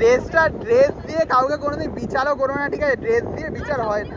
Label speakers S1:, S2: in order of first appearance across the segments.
S1: ড্রেসটা ড্রেস দিয়ে কাউকে কোনোদিন বিচারও করো না, ঠিক আছে? ড্রেস দিয়ে বিচার হয় না।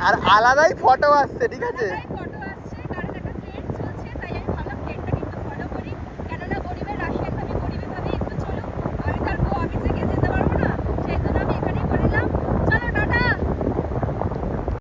S2: আর আলাদাই
S1: ফটো আসছে ঠিক আছে?